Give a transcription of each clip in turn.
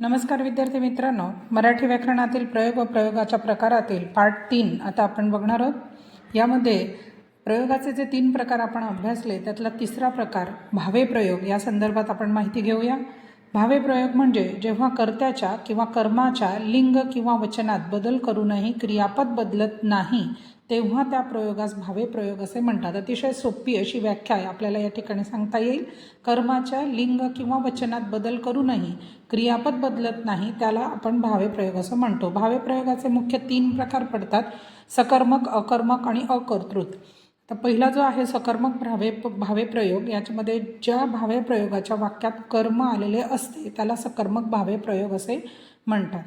नमस्कार विद्यार्थी मित्रांनो मराठी व्याकरणातील प्रयोग व प्रयोगाच्या प्रकारातील पार्ट तीन आता आपण बघणार आहोत. यामध्ये प्रयोगाचे जे तीन प्रकार आपण अभ्यासले त्यातला तिसरा प्रकार भावे प्रयोग या संदर्भात आपण माहिती घेऊया. भावे प्रयोग म्हणजे जेव्हा कर्त्याच्या किंवा कर्माच्या लिंग किंवा वचनात बदल करूनही क्रियापद बदलत नाही तेव्हा त्या प्रयोगास भावे प्रयोग असे म्हणतात. अतिशय सोपी अशी व्याख्या आहे आपल्याला या ठिकाणी सांगता येईल. कर्माच्या लिंग किंवा वचनात बदल करूनही क्रियापद बदलत नाही त्याला आपण भावे प्रयोग असं म्हणतो. भावे प्रयोगाचे मुख्य तीन प्रकार पडतात. सकर्मक अकर्मक आणि अकर्तृत तर पहिला जो आहे सकर्मक भावे भावे प्रयोग याच्यामध्ये ज्या भावे प्रयोगाच्या वाक्यात कर्म आलेले असते त्याला सकर्मक भावे प्रयोग असे म्हणतात.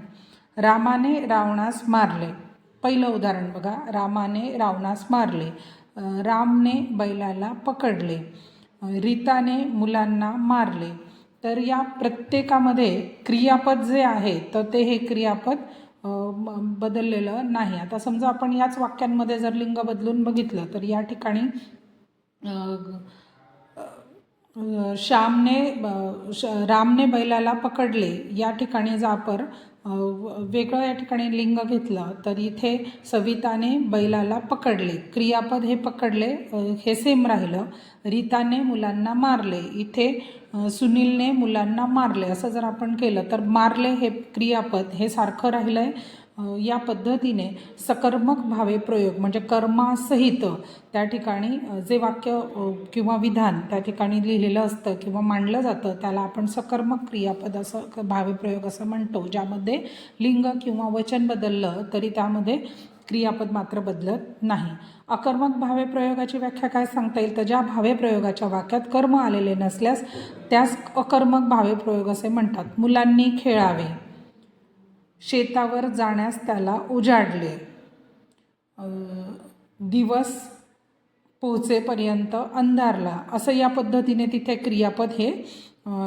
रामाने रावणास मारले. पहिलं उदाहरण बघा. रामाने रावणास मारले. रामने बैलाला पकडले. रीताने मुलांना मारले. तर या प्रत्येकामध्ये क्रियापद जे आहे तर ते हे क्रियापद बदललेलं नाही. आता समजा आपण याच वाक्यांमध्ये जर लिंग बदलून बघितलं तर या ठिकाणी श्यामने श- रामने बैलाला पकडले. या ठिकाणी जापर वेगळं या ठिकाणी लिंग घेतलं तर इथे सविताने बैलाला पकडले. क्रियापद हे पकडले हे सेम राहिलं. रीताने मुलांना मारले. इथे सुनीलने मुलांना मारले. असं जर आपण केलं तर मारले हे क्रियापद हे सारखं राहिलं आहे या पद्धतीने सकर्मक भावे प्रयोग म्हणजे कर्मासहित त्या ठिकाणी जे वाक्य किंवा विधान त्या ठिकाणी लिहिलेलं असतं किंवा मांडलं जातं त्याला आपण सकर्मक क्रियापद असं भावे प्रयोग असं म्हणतो ज्यामध्ये लिंग किंवा वचन बदललं तरी त्यामध्ये क्रियापद मात्र बदलत नाही. अकर्मक भावे प्रयोगाची व्याख्या काय सांगता येईल? तर ज्या भावे प्रयोगाच्या वाक्यात कर्म आलेले नसल्यास त्यास अकर्मक भावे प्रयोग असे म्हणतात. मुलांनी खेळावे. शेतावर जाण्यास त्याला उजाडले. दिवस पोहोचेपर्यंत अंधारला. असं या पद्धतीने तिथे क्रियापद हे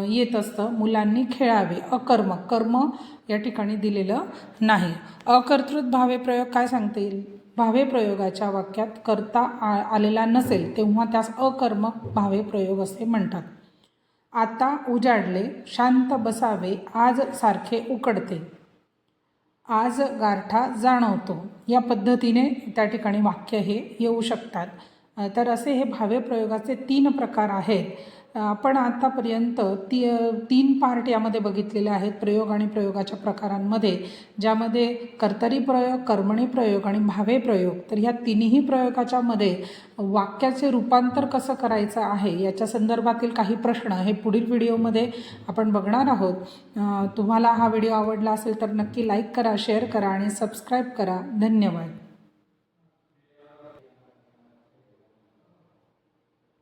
येत असतं. मुलांनी खेळावे. अकर्मक कर्म या ठिकाणी दिलेलं नाही. अकर्तृत भावे प्रयोग काय सांगता येईल? भावे प्रयोगाच्या वाक्यात करता आ आलेला नसेल तेव्हा त्यास अकर्मक भावे प्रयोग असे म्हणतात. आता उजाडले शांत बसावे आज सारखे उकडते. आज गारठा जाणवतो. या पद्धतीने त्या ठिकाणी वाक्य हे येऊ शकतात. तर असे हे भावे प्रयोगाचे तीन प्रकार आहेत. आपण आतापर्यंत ती तीन पार्ट यामध्ये बघितलेले आहेत प्रयोग आणि प्रयोगाच्या प्रकारांमध्ये ज्यामध्ये कर्तरी प्रयोग कर्मणी प्रयोग आणि भावे प्रयोग. तर ह्या तिन्ही प्रयोगाच्या मध्ये वाक्याचे रूपांतर कसं करायचं आहे याच्या संदर्भातील काही प्रश्न हे पुढील व्हिडिओमध्ये आपण बघणार आहोत. तुम्हाला हा व्हिडिओ आवडला असेल तर नक्की लाईक करा शेअर करा आणि सबस्क्राईब करा. धन्यवाद.